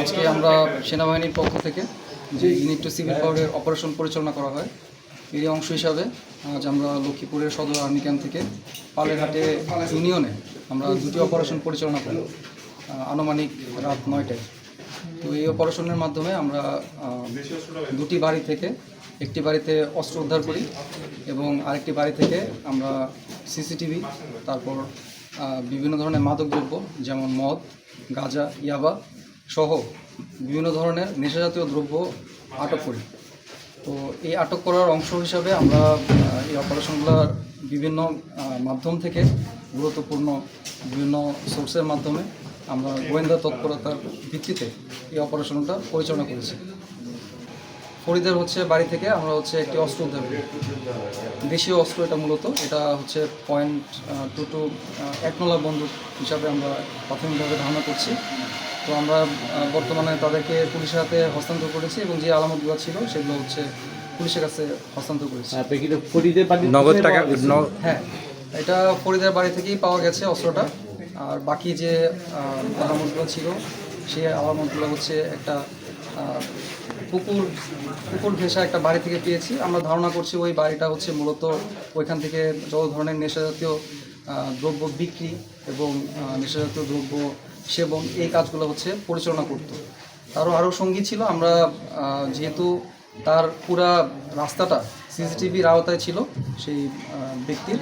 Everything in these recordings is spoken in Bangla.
আজকে আমরা সেনাবাহিনীর পক্ষ থেকে যে ইউনিট টু সিভিল পাওয়ারের অপারেশন পরিচালনা করা হয়, এরই অংশ হিসাবে আজ আমরা লক্ষ্মীপুরের সদর আর্মি ক্যাম্প থেকে পালেরহাটে ইউনিয়নে আমরা দুটি অপারেশন পরিচালনা করি আনুমানিক রাত নয়টায়। তো এই অপারেশনের মাধ্যমে আমরা দুটি বাড়ি থেকে একটি বাড়িতে অস্ত্র উদ্ধার করি এবং আরেকটি বাড়ি থেকে আমরা সিসিটিভি, তারপর বিভিন্ন ধরনের মাদকদ্রব্য যেমন মদ, গাঁজা, ইয়াবা সহ বিভিন্ন ধরনের নেশাজাতীয় দ্রব্য আটক করি। তো এই আটক করার অংশ হিসাবে আমরা এই অপারেশনগুলোর বিভিন্ন মাধ্যম থেকে গুরুত্বপূর্ণ বিভিন্ন সোর্সের মাধ্যমে আমরা গোয়েন্দা তৎপরতার ভিত্তিতে এই অপারেশনটা পরিচালনা করেছি। ফরিদের হচ্ছে বাড়ি থেকে আমরা হচ্ছে একটি অস্ত্র উদ্ধার করি। দেশীয় অস্ত্র এটা মূলত এটা হচ্ছে পয়েন্ট টু টু একনলা বন্দুক হিসাবে আমরা প্রাথমিকভাবে ধারণা করছি। তো আমরা বর্তমানে তাদেরকে পুলিশের হাতে হস্তান্তর করেছি এবং যে আলামতগুলো ছিল সেগুলো হচ্ছে পুলিশের কাছে হস্তান্তর করেছি। কি নগদ টাকা হ্যাঁ এটা ফরিদের বাড়ি থেকেই পাওয়া গেছে অস্ত্রটা। আর বাকি যে আলামতগুলো ছিল সেই আলামতগুলো হচ্ছে একটা পুকুর পুকুর ভেসা একটা বাড়ি থেকে পেয়েছি। আমরা ধারণা করছি ওই বাড়িটা হচ্ছে মূলত ওইখান থেকে যত ধরনের নেশাজাতীয় দ্রব্য বিক্রি এবং নেশাজাতীয় দ্রব্য সেবন, এই কাজগুলো হচ্ছে পরিচালনা করতো। তারও আরও সঙ্গী ছিল, আমরা যেহেতু তার পুরা রাস্তাটা সিসিটিভির আওতায় ছিল সেই ব্যক্তির,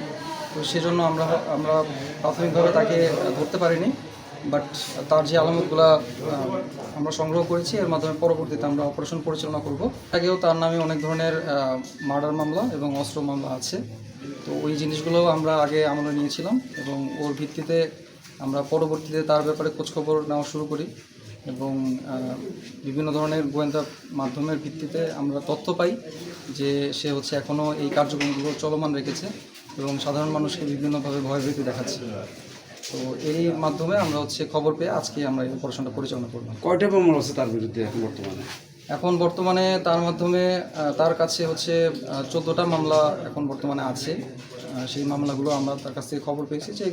তো সেজন্য আমরা আমরা প্রাথমিকভাবে তাকে ধরতে পারিনি। বাট তার যে আলামতগুলা আমরা সংগ্রহ করেছি, এর মাধ্যমে পরবর্তীতে আমরা অপারেশন পরিচালনা করব। আগেও তার নামে অনেক ধরনের মার্ডার মামলা এবং অস্ত্র মামলা আছে। তো ওই জিনিসগুলো আমরা আগে আমলে নিয়েছিলাম এবং ওর ভিত্তিতে আমরা পরবর্তীতে তার ব্যাপারে খোঁজখবর নেওয়া শুরু করি এবং বিভিন্ন ধরনের গোয়েন্দা মাধ্যমের ভিত্তিতে আমরা তথ্য পাই যে সে হচ্ছে এখনও এই কার্যক্রমগুলো চলমান রেখেছে এবং সাধারণ মানুষকে বিভিন্নভাবে ভয়ভীতি দেখাচ্ছে। তো এই মাধ্যমে আমরা হচ্ছে খবর পেয়ে আজকে আমরা এই অপারেশনটা পরিচালনা করলাম কয়টা মামলা আছে তার বিরুদ্ধে এখন বর্তমানে? এখন বর্তমানে তার মাধ্যমে তার কাছে হচ্ছে চোদ্দোটা মামলা এখন বর্তমানে আছে। সেই মামলাগুলো আমরা তার কাছ থেকে খবর পেয়েছি যে